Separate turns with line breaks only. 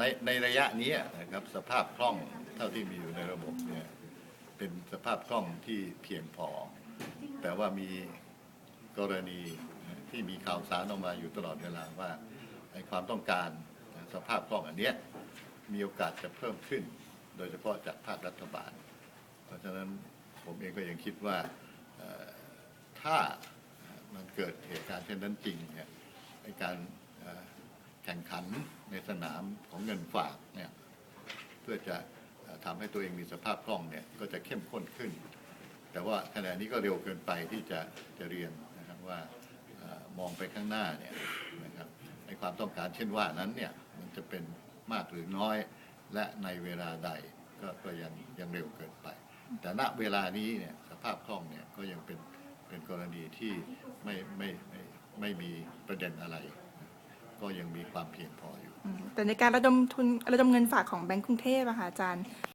ในในระยะนี้นะครับสภาพคล่องเท่าที่มีอยู่ในระบบเนี่ยเป็นสภาพคล่องที่เพียงพอ แต่ว่ามีกรณีที่มีข่าวสารออกมาอยู่ตลอดเวลาว่าไอ้ความต้องการสภาพคล่องอันเนี้ยมีโอกาสจะเพิ่มขึ้น โดยเฉพาะจากภาครัฐบาล เพราะฉะนั้นผมเองก็ยังคิดว่าถ้ามันเกิดเหตุการณ์เช่นนั้นจริงเนี่ยในการ แข่งขันในสนามของเงินฝากเนี่ยเพื่อจะเอ่อทำให้ตัวเองมีสภาพคล่องเนี่ยก็จะเข้มข้นขึ้น แต่ว่าขณะนี้ก็เร็วเกินไปที่จะจะเรียนนะครับว่ามองไปข้างหน้าเนี่ยนะครับในความต้องการเช่นว่านั้นเนี่ยมันจะเป็นมากหรือน้อย และในเวลาใดก็ก็ยังยังเร็วเกินไป แต่ณเวลานี้เนี่ยสภาพคล่องเนี่ยก็ยังเป็นเป็นกรณีที่ไม่ไม่ไม่ไม่มีประเด็นอะไร ก็ยังมีความเพียงพออยู่
แต่ในการระดมทุนระดมเงินฝากของแบงก์กรุงเทพอะค่ะอาจารย์